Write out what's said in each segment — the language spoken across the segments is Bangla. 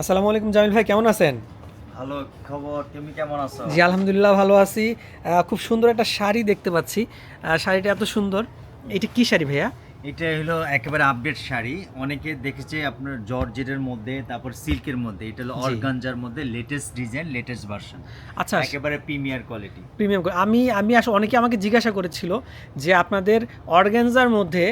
আসসালামু আলাইকুম জামিল ভাই কেমন আছেন? ভালো খবর তুমি কেমন আছো? জি আলহামদুলিল্লাহ ভালো আছি। খুব সুন্দর একটা শাড়ি দেখতে পাচ্ছি। শাড়িটা এত সুন্দর। এটা কি শাড়ি ভাইয়া? এটা হলো একেবারে আপডেট শাড়ি। অনেকে দেখেছে আপনার জর্জেটের মধ্যে তারপর সিল্কের মধ্যে। এটা হলো। অর্গানজার মধ্যে লেটেস্ট ডিজাইন লেটেস্ট ভার্সন আচ্ছা। একেবারে প্রিমিয়ার কোয়ালিটি প্রিমিয়াম আমি আমি আসলে অনেকে আমাকে জিজ্ঞাসা করেছিল যে আপনাদের অর্গ্যানজার মধ্যে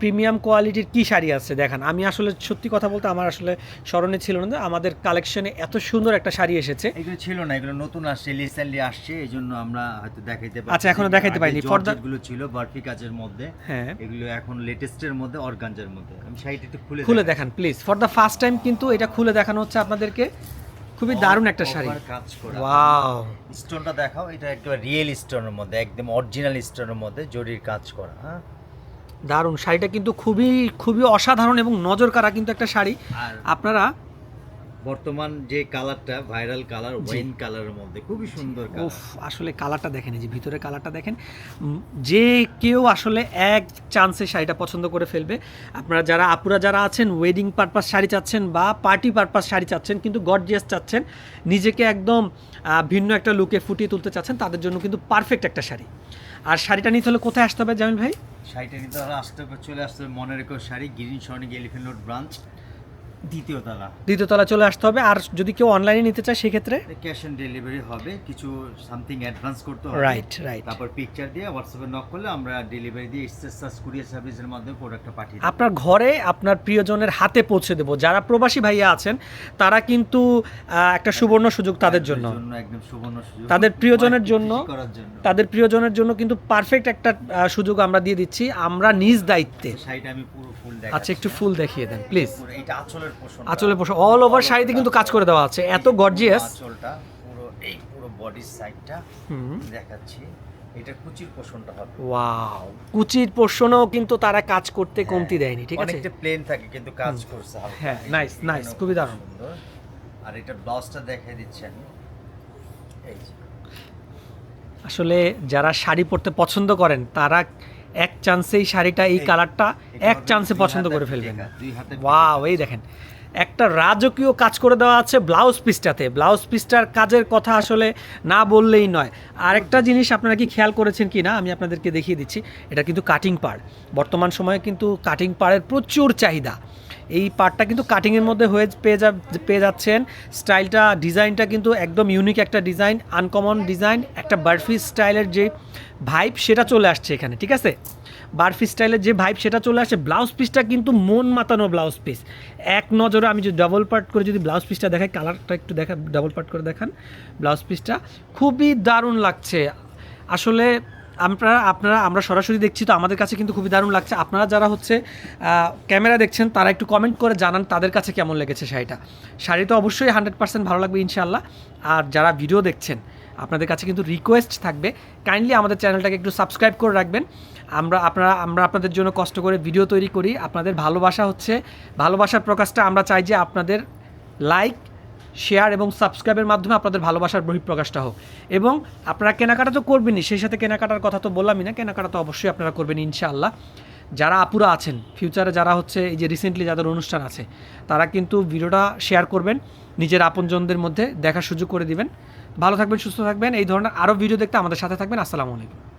প্রিমিয়াম কোয়ালিটির কি শাড়ি আছে? দেখান আমি আসলে সত্যি কথা বলতে আমার আসলে স্মরণে ছিল না আমাদের কালেকশনে এত সুন্দর একটা শাড়ি এসেছে। এগুলো ছিল না এগুলো নতুন আসছে রিসেন্টলি আসছে এই জন্য আমরা হয়তো দেখাইতে পারছি আচ্ছা, এখনও দেখাইতে পারিনি। For ছিল বারফি কাজের মধ্যে। হ্যাঁ। এগুলো এখন লেটেস্টের মধ্যে অর্গানজার মধ্যে। আমি শাড়িটা একটু খুলে খুলে দেখান please for the first time কিন্তু এটা খুলে দেখানো হচ্ছে আপনাদেরকে। খুবই দারুণ একটা শাড়ি। কাজ করা। ওয়াও স্টোনটা দেখাও এটা একেবারে রিয়েল স্টোনের মধ্যে একদম অরিজিনাল স্টোনের মধ্যে জরির কাজ করা হ্যাঁ? দারুণ। শাড়িটা কিন্তু খুবই খুবই অসাধারণ এবং নজর কারা কিন্তু একটা শাড়ি। আপনারা বর্তমান যে কালারটা ভাইরাল কালার ওয়াইন কালারের মধ্যে খুবই সুন্দর উফ আসলে কালারটা দেখেন এই যে ভিতরে কালারটা দেখেন। যে কেউ আসলে এক চান্সে শাড়িটা পছন্দ করে ফেলবে। আপনারা যারা আপুরা যারা আছেন ওয়েডিং পারপাস শাড়ি চাচ্ছেন বা পার্টি পারপাস শাড়ি চাচ্ছেন কিন্তু গর্জিয়াস চাচ্ছেন নিজেকে একদম ভিন্ন একটা লুকে ফুটিয়ে তুলতে চাচ্ছেন তাদের জন্য কিন্তু পারফেক্ট একটা শাড়ি। আর শাড়িটা নিতে হলে কোথায় আসতে হবে জামিল ভাই? শাড়িটা নিতে হলে আসতে হবে চলে আসতে হবে মনে রেখো sari green sonic elephant road branch দ্বিতীয় তলা। দ্বিতীয় তলা চলে আসতে হবে। আর যদি কেউ অনলাইনে নিতে চায় সেক্ষেত্রে ক্যাশ অন ডেলিভারি হবে। কিছু সামথিং অ্যাডভান্স করতে হবে। রাইট রাইট তারপর পিকচার দিয়ে হোয়াটসঅ্যাপে নক করলে আমরা ডেলিভারি দিয়ে এক্সপ্রেস কুরিয়ার সার্ভিসের মাধ্যমে প্রোডাক্টটা পাঠিয়ে আপনার ঘরে আপনার প্রিয়জনের হাতে পৌঁছে দেবো। যারা প্রবাসী ভাইয়া আছেন তারা কিন্তু একটা সুবর্ণ সুযোগ তাদের জন্য। একদম সুবর্ণ সুযোগ। তাদের প্রিয়জনের জন্য তাদের প্রিয়জনের জন্য কিন্তু পারফেক্ট একটা সুযোগ আমরা দিয়ে দিচ্ছি। আমরা নিজ দায়িত্বে। শাড়িটা আমি পুরো ফুল আচ্ছা একটু ফুল দেখিয়ে দেন প্লিজ এটা আঁচলের পোষণ অল ওভার শাড়িতে কিন্তু কাজ করে দেওয়া আছে এত গর্জিয়াস আঁচলটা পুরো এই পুরো বডির সাইডটা দেখাচ্ছি এটা কুচির পোষণটা হবে। ওয়াও কুচির পোষণেও কিন্তু তারা কাজ করতে কমতি দেয়নি ঠিক আছে? অনেকটা প্লেন থাকে কিন্তু কাজ করছে হ্যাঁ, nice, এখানেও খুবই দারুণ। আর এটা ব্লাউজটা দেখাই দিচ্ছি আমি। এই আসলে যারা শাড়ি পরতে পছন্দ করেন তারা এক চান্সে এই শাড়িটা এই কালারটা এক চান্সে পছন্দ করে ফেলবেন। ওয়াও এই দেখেন। একটা রাজকীয় কাজ করে দেওয়া আছে ব্লাউজ পিসটাতে। ব্লাউজ পিসটার কাজের কথা আসলে না বললেই নয়। আরেকটা জিনিস আপনারা কি খেয়াল করেছেন কি না আমি আপনাদেরকে দেখিয়ে দিচ্ছি। এটা কিন্তু কাটিং পাড় বর্তমান সময়ে কিন্তু কাটিং পাড়ের প্রচুর চাহিদা। এই পার্টটা কিন্তু কাটিংয়ের মধ্যে হয়ে পেয়ে যা পেয়ে যাচ্ছেন। স্টাইলটা, ডিজাইনটা কিন্তু একদম ইউনিক একটা ডিজাইন আনকমন ডিজাইন একটা বার্ফি স্টাইলের যে ভাইব সেটা চলে আসছে এখানে, ঠিক আছে? বার্ফি স্টাইলের যে ভাইব সেটা চলে আসছে। ব্লাউজ পিসটা কিন্তু মন মাতানো ব্লাউজ পিস এক নজরে আমি যদি ডাবল পার্ট করে যদি ব্লাউজ পিসটা দেখাই কালারটা একটু দেখা ডাবল পার্ট করে দেখান। ব্লাউজ পিসটা খুবই দারুণ লাগছে। আসলে আমরা আপনারা আমরা সরাসরি দেখছি তো আমাদের কাছে কিন্তু খুবই দারুণ লাগছে। আপনারা যারা হচ্ছে ক্যামেরা দেখছেন, তারা একটু কমেন্ট করে জানান তাদের কাছে কেমন লেগেছে শাড়িটা। শাড়ি তো অবশ্যই হান্ড্রেড পার্সেন্ট ভালো লাগবে ইনশাল্লাহ আর যারা ভিডিও দেখছেন, আপনাদের কাছে কিন্তু রিকোয়েস্ট থাকবে। কাইন্ডলি আমাদের চ্যানেলটাকে একটু সাবস্ক্রাইব করে রাখবেন। আমরা আপনারা আমরা আপনাদের জন্য কষ্ট করে ভিডিও তৈরি করি। আপনাদের ভালোবাসা হচ্ছে ভালোবাসার প্রকাশটা আমরা চাই যে আপনাদের লাইক শেয়ার এবং সাবস্ক্রাইবের মাধ্যমে আপনাদের ভালোবাসার বহিঃপ্রকাশটা হোক। এবং আপনারা কেনাকাটা তো করবেনই, সেই সাথে কেনাকাটার কথা তো বললামই না, কেনাকাটা তো অবশ্যই আপনারা করবেন ইনশাআল্লাহ। যারা আপুরা আছেন ফিউচারে যারা হচ্ছে এই যে রিসেন্টলি যাদের অনুষ্ঠান আছে, তারা কিন্তু ভিডিওটা শেয়ার করবেন, নিজের আপনজনদের মধ্যে দেখার সুযোগ করে দিবেন। ভালো থাকবেন, সুস্থ থাকবেন, এই ধরনের আরও ভিডিও দেখতে আমাদের সাথে থাকবেন। আসসালামু আলাইকুম।